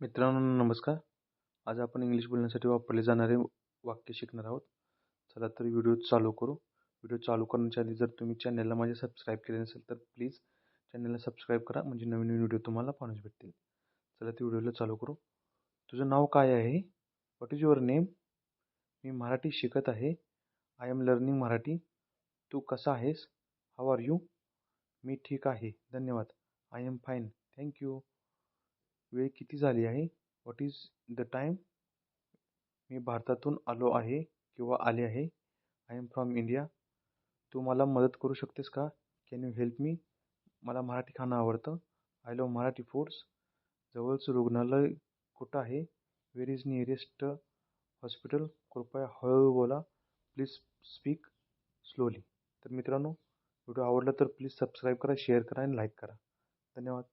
मित्रांनो नमस्कार. आज आपण इंग्लिश बोलण्यासाठी वापरले जाणारे वाक्य शिकणार आहोत. चला तर व्हिडिओ चालू करू. व्हिडिओ चालू करण्याच्या आधी जर तुम्ही चॅनलला माझे सबस्क्राईब केले नसेल तर प्लीज चॅनलला सबस्क्राईब करा म्हणजे नवीन नवीन व्हिडिओ तुम्हाला पाहण्यास भेटतील. चला ते व्हिडिओला चालू करू. तुझं नाव काय आहे? व्हॉट इज युअर नेम मी मराठी शिकत आहे. I am learning Marathi. तू कसा आहेस? हाव आर यू मी ठीक आहे. धन्यवाद. आय एम फाईन थँक्यू वेळ किती झाली आहे? व्हॉट इज द टाईम मी भारतातून आलो आहे किंवा आले आहे. आय एम फ्रॉम इंडिया तू मला मदत करू शकतेस का? कॅन यू हेल्प मी मला मराठी खाणं आवडतं. आय लव मराठी फूड्स जवळचं रुग्णालय कुठं आहे? वेर इज नियरेस्ट हॉस्पिटल कृपया हळूहळू बोला. प्लीज स्पीक स्लोली तर मित्रांनो व्हिडिओ आवडला तर प्लीज सबस्क्राईब करा शेअर करा आणि लाईक करा. धन्यवाद.